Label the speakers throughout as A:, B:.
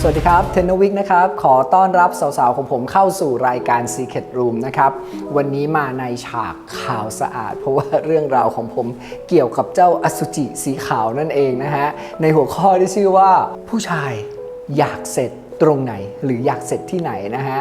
A: สวัสดีครับเทนนวิกนะครับ ขอต้อนรับสาวๆ ของผมเข้าสู่รายการ Secret Room นะครับ วันนี้มาในฉากข่าวสะอาด เพราะว่าเรื่องราวของผมเกี่ยวกับเจ้าอสุจิสีขาวนั่นเองนะฮะ ในหัวข้อที่ชื่อว่าผู้ชายอยากเสร็จ ตรงไหนหรืออยากเสร็จที่ไหนนะฮะ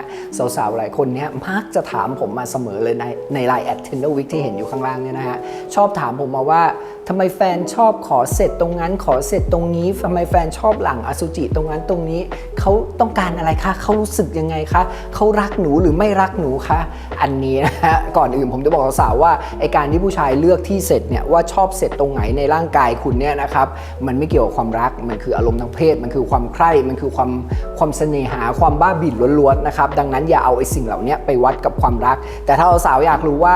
A: สาวๆ หลายคนเนี้ยมักจะถามผมมาเสมอเลยในในไลน์แอดเทนนวิกที่เห็นอยู่ข้างล่างเนี่ยนะฮะ ชอบถามผมมาว่าทำไมแฟนชอบขอเสร็จตรงนั้น ขอเสร็จตรงนี้ทำไมแฟนชอบหลังอสุจิตรงนั้นตรงนี้เขาต้องการอะไรคะเขารู้สึกยังไงคะเขารักหนูหรือไม่รักหนูคะอันนี้นะฮะก่อนอื่นผมจะบอกสาวว่าไอการที่ผู้ชายเลือกที่เสร็จเนี่ยว่าชอบเสร็จตรงไหนในร่างกายคุณเนี่ยนะครับมันไม่เกี่ยวกับความรักมันคืออารมณ์ทางเพศมันคือความใคร่มันคือความความความเสน่หาความบ้าบิ่นล้วนๆนะครับดังนั้นอย่าเอาไอสิ่งเหล่านี้ไปวัดกับความรัก แต่ถ้าสาวอยากรู้ว่า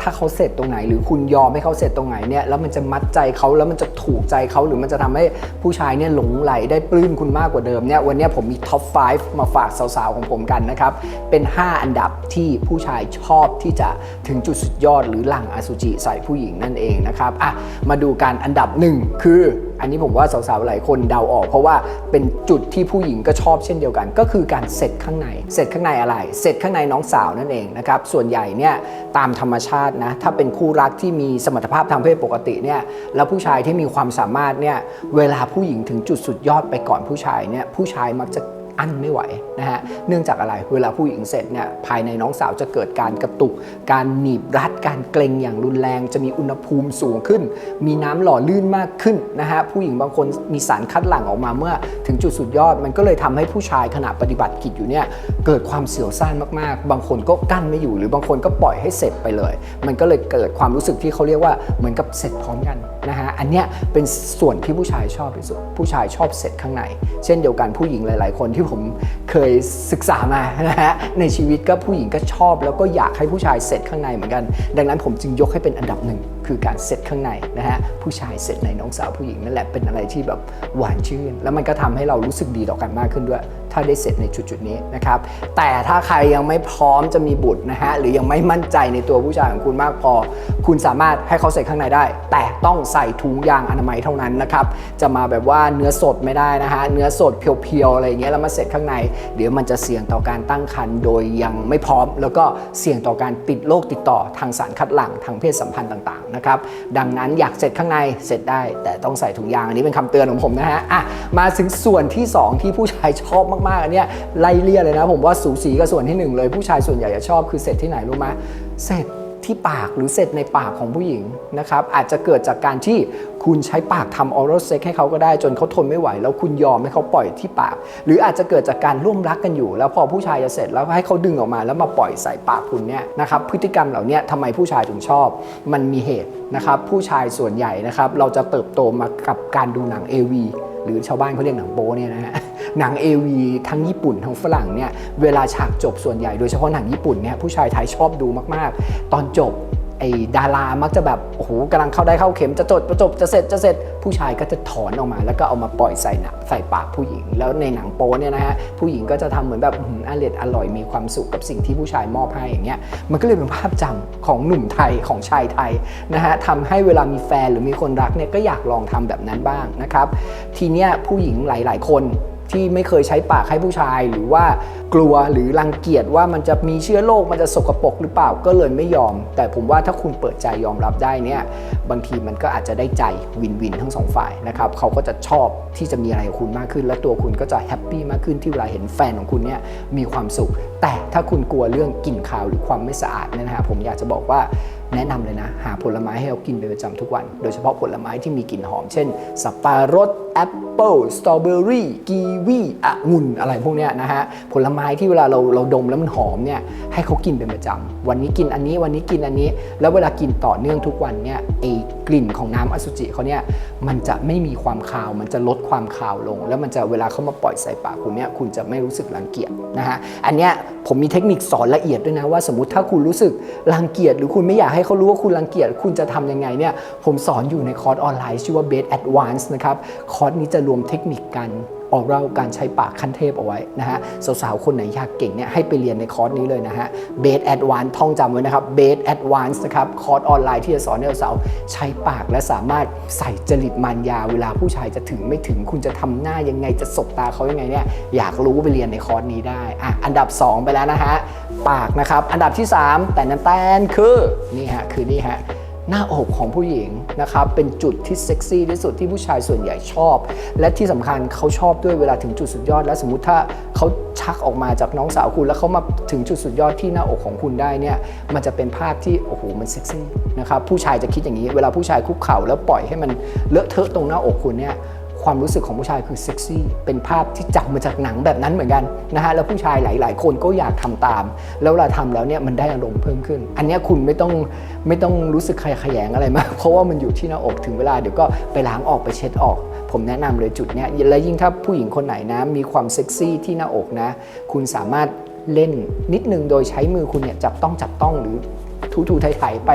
A: ถ้าเขาเสร็จตรงไหน หรือคุณยอมให้เขาเสร็จตรงไหนเนี่ยแล้วมันจะมัดใจเขาแล้วมันจะถูกใจเขาหรือมันจะทำให้ผู้ชายเนี่ยหลงไหลได้ปลื้มคุณมากกว่าเดิมเนี่ยวันนี้ผมมีท็อป 5 มาฝากสาวๆ ของผมกันนะครับ เป็น 5 อันดับที่ผู้ชายชอบที่จะถึงจุดสุดยอด หรือหลังอสุจิใส่ผู้หญิงนั่นเองนะครับอะมาดูการอันดับหนึ่งคืออันนี้ผมว่าสาวๆ หลายคนเดาออก เพราะว่าเป็นจุดที่ผู้หญิงก็ชอบเช่นเดียวกัน ก็คือการเสร็จข้างใน เสร็จข้างในอะไร เสร็จข้างในน้องสาวนั่นเองนะครับส่วนใหญ่เนี่ยตามธรรมชาตินะถ้าเป็นคู่รักที่มีสมรรถภาพทางเพศปกติเนี่ยแล้วผู้ชายที่มีความสามารถเนี่ยเวลาผู้หญิงถึงจุดสุดยอดไปก่อนผู้ชายเนี่ยผู้ชายมักจะ อั้นไม่ไหวนะฮะเนื่องจากอะไรเวลาผู้หญิงเสร็จเนี่ยภายในน้องสาวจะเกิดการกระตุก การหนีบรัดการเกร็งอย่างรุนแรง จะมีอุณหภูมิสูงขึ้น มีน้ำหล่อลื่นมากขึ้นนะฮะผู้หญิงบางคนมีสารคัดหลั่งออกมาเมื่อ ถึงจุดสุดยอดมันก็เลยทำให้ผู้ชายขณะปฏิบัติกิจอยู่เนี่ยเกิดความเสียวซ่านมากๆ บางคนก็กั้นไม่อยู่หรือบางคนก็ปล่อยให้เสร็จไปเลย มันก็เลยเกิดความรู้สึกที่เขาเรียกว่าเหมือนกับเสร็จพร้อมกันนะฮะอันเนี้ยเป็นส่วนที่ผู้ชายชอบที่สุดผู้ชายชอบเสร็จข้างใน เช่นเดียวกันผู้หญิงหลาย ๆ คนที่ผมเคยศึกษามานะฮะในชีวิตก็ผู้หญิงก็ชอบ แล้วก็อยากให้ผู้ชายเสร็จข้างในเหมือนกัน ดังนั้นผมจึงยกให้เป็นอันดับหนึ่ง คือการเสร็จข้างในนะฮะผู้ชายเสร็จในน้องสาวผู้หญิงนั่นแหละเป็นอะไรที่แบบหวานชื่น แล้วมันก็ทำให้เรารู้สึกดีต่อกันมากขึ้นด้วย ถ้าได้เสร็จในจุดๆนี้นะครับแต่ถ้าใครยังไม่พร้อมจะมีบุตรนะฮะหรือยังไม่มั่นใจในตัวผู้ชายของคุณมากพอ คุณสามารถให้เขาเสร็จข้างในได้ แต่ต้องใส่ถุงยางอนามัยเท่านั้นนะครับจะมาแบบว่าเนื้อสดไม่ได้นะฮะเนื้อสดเพียวๆอะไรอย่างเงี้ยแล้วมาเสร็จข้างใน เดี๋ยวมันจะเสี่ยงต่อการตั้งครรภ์โดยยังไม่พร้อม แล้วก็เสี่ยงต่อการติดโรคติดต่อทางสารคัดหลั่งทางเพศสัมพันธ์ต่างๆนะครับดังนั้นอยากเสร็จข้างในเสร็จได้ แต่ต้องใส่ถุงยางอันนี้เป็นคำเตือนของผมนะฮะอะมาถึงส่วนที่สองที่ผู้ชายชอบมากๆอันเนี้ยไล่เลี่ยเลยนะ ผมว่าสูสีกับส่วนที่หนึ่งเลยผู้ชายส่วนใหญ่จะชอบคือเสร็จที่ไหนรู้ไหมเสร็จ ที่ปากหรือเสร็จในปากของผู้หญิงนะครับอาจจะเกิดจากการที่คุณใช้ปากทำออรัลเซ็กให้เขาก็ได้จนเขาทนไม่ไหว แล้วคุณยอมให้เขาปล่อยที่ปาก หรืออาจจะเกิดจากการร่วมรักกันอยู่ แล้วพอผู้ชายจะเสร็จแล้วให้เขาดึงออกมา แล้วมาปล่อยใส่ปากคุณเนี่ยนะครับพฤติกรรมเหล่านี้ทำไมผู้ชายถึงชอบ มันมีเหตุนะครับผู้ชายส่วนใหญ่นะครับเราจะเติบโตมากับการดูหนัง AV หรือชาวบ้านเขาเรียกหนังโป้เนี่ยนะฮะหนัง AV ทั้งญี่ปุ่นทั้งฝรั่งเนี่ยเวลาฉากจบส่วนใหญ่โดยเฉพาะหนังญี่ปุ่นเนี่ยผู้ชายไทยชอบดูมากๆ ตอนจบ ไอ้ดารามักจะแบบโอ้โหกำลังเข้าได้เข้าเข็มจะจดจะจบจะเสร็จจะเสร็จ ผู้ชายก็จะถอนออกมา แล้วก็เอามาปล่อยใส่หนังใส่ปากผู้หญิง แล้วในหนังโป๊เนี่ยนะฮะผู้หญิงก็จะทำเหมือนแบบอื้อหือร่อยอร่อยมีความสุขกับสิ่งที่ผู้ชายมอบให้อย่างเงี้ยมันก็เลยเป็นภาพจำของหนุ่มไทยของชายไทยนะฮะทำให้เวลามีแฟนหรือมีคนรักเนี่ยก็อยากลองทำแบบนั้นบ้างนะครับทีเนี้ยผู้หญิงหลาย ๆ คน ที่ไม่เคยใช้ปากให้ผู้ชาย หรือว่ากลัวหรือรังเกียจว่ามันจะมีเชื้อโรคมันจะสกปรกหรือเปล่าก็เลยไม่ยอม แต่ผมว่าถ้าคุณเปิดใจยอมรับได้เนี่ยบางทีมันก็อาจจะได้ใจวินวินทั้งสองฝ่ายนะครับเขาก็จะชอบที่จะมีอะไรกับคุณมากขึ้น และตัวคุณก็จะแฮปปี้มากขึ้นที่เวลาเห็นแฟนของคุณเนี่ยมีความสุข แต่ถ้าคุณกลัวเรื่องกลิ่นคาวหรือความไม่สะอาดเนี่ยนะฮะผมอยากจะบอกว่าแนะนำเลยนะ หาผลไม้ให้เรากินเป็นประจำทุกวัน โดยเฉพาะผลไม้ที่มีกลิ่นหอม เช่น สับปะรด แอปเปิลสตรอเบอรี่กีวีองุ่นอะไรพวกเนี้ยนะฮะ ผลไม้ที่เวลาเราเราดมแล้วมันหอมเนี่ยให้เขากินเป็นประจำ วันนี้กินอันนี้วันนี้กินอันนี้ แล้วเวลากินต่อเนื่องทุกวันเนี่ยไอ้กลิ่นของน้ำอสุจิเขาเนี่ยมันจะไม่มีความคาว มันจะลดความคาวลง แล้วมันจะเวลาเขามาปล่อยใส่ปากคุณเนี่ยคุณจะไม่รู้สึกรังเกียจนะฮะอันเนี้ยผมมีเทคนิคสอนละเอียดด้วยนะว่าสมมติถ้าคุณรู้สึกรังเกียจหรือคุณไม่อยากให้เขารู้ว่าคุณรังเกียจคุณจะทำยังไงเนี่ยผมสอนอยู่ในคอร์สออนไลน์ชื่อว่า Base Advance นะครับคอร์สนี้จะรวมเทคนิคการออกเร่าการใช้ปากขั้นเทพเอาไว้นะฮะสาวๆ คนไหนอยากเก่งเนี่ยให้ไปเรียนในคอร์สนี้เลยนะฮะเบสแอดวานท่องจำไว้นะครับเบสแอดวานนะครับคอร์สออนไลน์ที่จะสอนให้สาวๆใช้ปากและสามารถใส่จริตมารยา เวลาผู้ชายจะถึงไม่ถึงคุณจะทำหน้ายังไงจะสบตาเขายังไงเนี่ยอยากรู้ไปเรียนในคอร์สนี้ได้อะอันดับ 2 ไปแล้วนะฮะปากนะครับอันดับที่ 3 แต่นันแตนคือนี่ฮะคือนี่ฮะ หน้าอกของผู้หญิงนะครับเป็นจุดที่เซ็กซี่ที่สุดที่ผู้ชายส่วนใหญ่ชอบ และที่สำคัญเขาชอบด้วยเวลาถึงจุดสุดยอด และสมมติถ้าเขาชักออกมาจากน้องสาวคุณ แล้วเขามาถึงจุดสุดยอดที่หน้าอกของคุณได้เนี่ยมันจะเป็นภาพที่โอ้โหมันเซ็กซี่นะครับผู้ชายจะคิดอย่างนี้ เวลาผู้ชายคุกเข่าแล้วปล่อยให้มันเลอะเทอะตรงหน้าอกคุณเนี่ย ความรู้สึกของผู้ชายคือเซ็กซี่เป็นภาพที่จับมาจากหนังแบบนั้นเหมือนกันนะฮะแล้วผู้ชายหลาย ๆ คนก็อยากทำตาม แล้วเวลาทำแล้วเนี่ยมันได้อารมณ์เพิ่มขึ้น อันนี้คุณไม่ต้องไม่ต้องรู้สึกขยะแขยงอะไรมากเพราะว่ามันอยู่ที่หน้าอกถึงเวลาเดี๋ยวก็ไปล้างออกไปเช็ดออก ผมแนะนำเลยจุดเนี้ยและยิ่งถ้าผู้หญิงคนไหนนะมีความเซ็กซี่ที่หน้าอกนะ คุณสามารถเล่นนิดนึงโดยใช้มือคุณเนี่ยจับต้องจับต้องหรือ ถูๆไถๆไป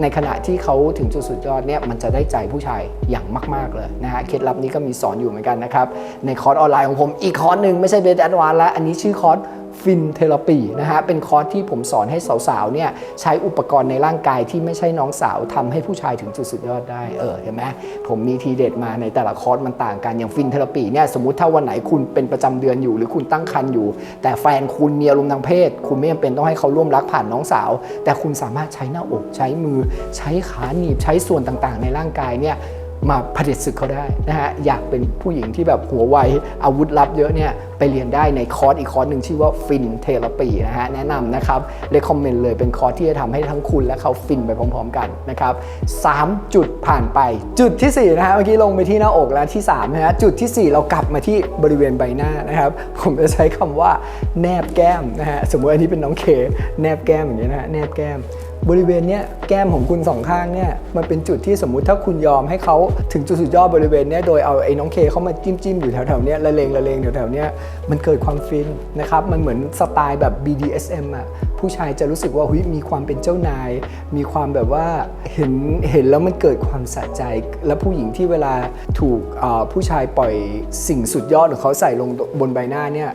A: ในขณะที่เขาถึงจุดสุดยอดเนี่ยมันจะได้ใจผู้ชายอย่างมาก ๆ เลยนะฮะเคล็ดลับนี้ก็มีสอนอยู่เหมือนกันนะครับ ในคอร์สออนไลน์ของผมอีกคอร์สหนึ่งไม่ใช่เบสแอดวานแล้วอันนี้ชื่อคอร์ส ฟินเทเลปีนะฮะเป็นคอร์สที่ผมสอนให้สาวๆเนี่ยใช้อุปกรณ์ในร่างกายที่ไม่ใช่น้องสาวทำให้ผู้ชายถึงจุดสุดยอดได้เออเห็นไหมผมมีทีเด็ดมาในแต่ละคอร์สมันต่างกันอย่างฟินเทเลปีเนี่ยสมมติถ้าวันไหนคุณเป็นประจำเดือนอยู่ หรือคุณตั้งครรภ์อยู่ แต่แฟนคุณมีอารมณ์ทางเพศ คุณไม่จำเป็นต้องให้เขาร่วมรักผ่านน้องสาว แต่คุณสามารถใช้หน้าอกใช้มือ ใช้ขาหนีบใช้ส่วนต่างๆ ในร่างกายเนี่ย มาผด็จศึกเขาได้นะฮะอยากเป็นผู้หญิงที่แบบหัวไวอาวุธลับเยอะเนี่ยไปเรียนได้ในคอร์สอีกคอร์สหนึ่งชื่อว่าฟินเทเลปีนะฮะแนะนำนะครับเลยคอมเมนต์เลยเป็นคอร์สที่จะทำให้ทั้งคุณและเขาฟินไปพร้อม ๆ กันนะครับสามจุดผ่านไป จุดที่สี่นะฮะเมื่อกี้ลงไปที่หน้าอกแล้วที่สามนะฮะจุดที่สี่เรากลับมาที่บริเวณใบหน้านะครับผมจะใช้คำว่าแนบแก้มนะฮะสมมติอันนี้เป็นน้องเคแนบแก้มอย่างนี้ยนะฮะแนบแก้ม บริเวณเนี้ยแก้มของคุณสองข้างเนี่ยมันเป็นจุดที่สมมุติถ้าคุณยอมให้เขาถึงจุดสุดยอดบริเวณเนี้ยโดยเอาไอ้น้องเคเขามาจิ้มจิ้มอยู่แถวๆเนี้ยละเลงละเลงแถวๆเนี้ยมันเกิดความฟินนะครับมันเหมือนสไตล์แบบ BDSM อะผู้ชายจะรู้สึกว่าเฮ้ยมีความเป็นเจ้านาย มีความแบบว่าเห็นเห็นแล้วมันเกิดความสะใจ แล้วผู้หญิงที่เวลาถูกผู้ชายปล่อยสิ่งสุดยอดของเขาใส่ลงบนใบหน้าเนี่ย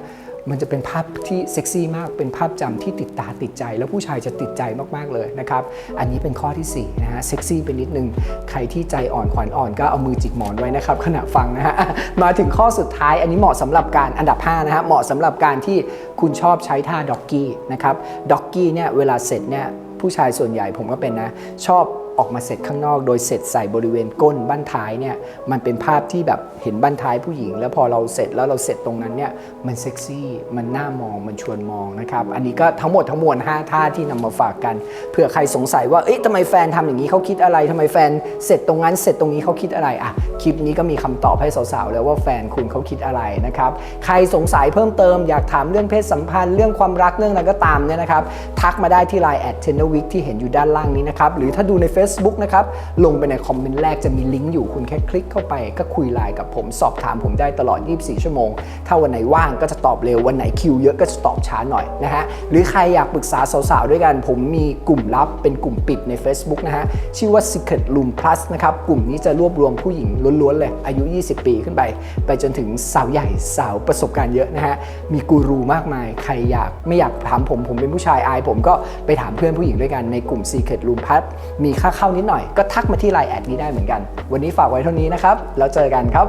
A: มันจะเป็นภาพที่เซ็กซี่มาก เป็นภาพจำที่ติดตาติดใจ แล้วผู้ชายจะติดใจมากๆเลยนะครับ อันนี้เป็นข้อที่4นะฮะ เซ็กซี่ไปนิดนึง ใครที่ใจอ่อนขวัญอ่อนก็เอามือจิกหมอนไว้นะครับขณะฟังนะฮะ มาถึงข้อสุดท้าย อันนี้เหมาะสำหรับการอันดับ5นะฮะ เหมาะสำหรับการที่คุณชอบใช้ท่าด็อกกี้นะครับ ด็อกกี้เนี่ยเวลาเสร็จเนี่ยผู้ชายส่วนใหญ่ผมก็เป็นนะ ชอบ ออกมาเสร็จข้างนอก โดยเสร็จใส่บริเวณก้นบั้นท้ายเนี่ยมันเป็นภาพที่แบบเห็นบั้นท้ายผู้หญิง แล้วพอเราเสร็จแล้วเราเสร็จตรงนั้นเนี่ยมันเซ็กซี่มันน่ามองมันชวนมองนะครับอันนี้ก็ทั้งหมดทั้งมวล5ท่าที่นำมาฝากกันเผื่อใครสงสัยว่าเอ๊ะทำไมแฟนทำอย่างนี้เขาคิดอะไรทำไมแฟนเสร็จตรงนั้นเสร็จตรงนี้เขาคิดอะไรอะคลิปนี้ก็มีคำตอบให้สาวๆแล้วว่าแฟนคุณเขาคิดอะไรนะครับใครสงสัยเพิ่มเติมอยากถามเรื่องเพศสัมพันธ์เรื่องความรักเรื่องอะไรก็ตามเนี่ยนะครับทักมาได้ที่ Line แอดเทนวิกที่เห็นอยู่ด้านล่างนี้นะครับหรือถ้าดูใน Facebook นะครับ ลงไปในคอมเมนต์แรกจะมีลิงก์อยู่คุณแค่คลิกเข้าไปก็คุยไลน์กับผมสอบถามผมได้ตลอด 24 ชั่วโมง ถ้าวันไหนว่างก็จะตอบเร็ว วันไหนคิวเยอะก็จะตอบช้าหน่อยนะฮะ หรือใครอยากปรึกษาสาวๆ ด้วยกัน ผมมีกลุ่มลับเป็นกลุ่มปิดใน Facebook นะฮะ ชื่อว่า Secret Room Plus นะครับ กลุ่มนี้จะรวบรวมผู้หญิงล้วนๆ เลย อายุ 20 ปีขึ้นไป ไปจนถึงสาวใหญ่สาวประสบการณ์เยอะนะฮะ มีกูรูมากมาย ใครอยากไม่อยากถามผมผมเป็นผู้ชายอาย ผมก็ไปถามเพื่อนผู้หญิงด้วยกันในกลุ่ม Secret Room Plus มีค่าเข้านิดหน่อยก็ทักมาที่ไลน์แอดนี้ได้เหมือนกัน วันนี้ฝากไว้เท่านี้นะครับ แล้วเจอกันครับ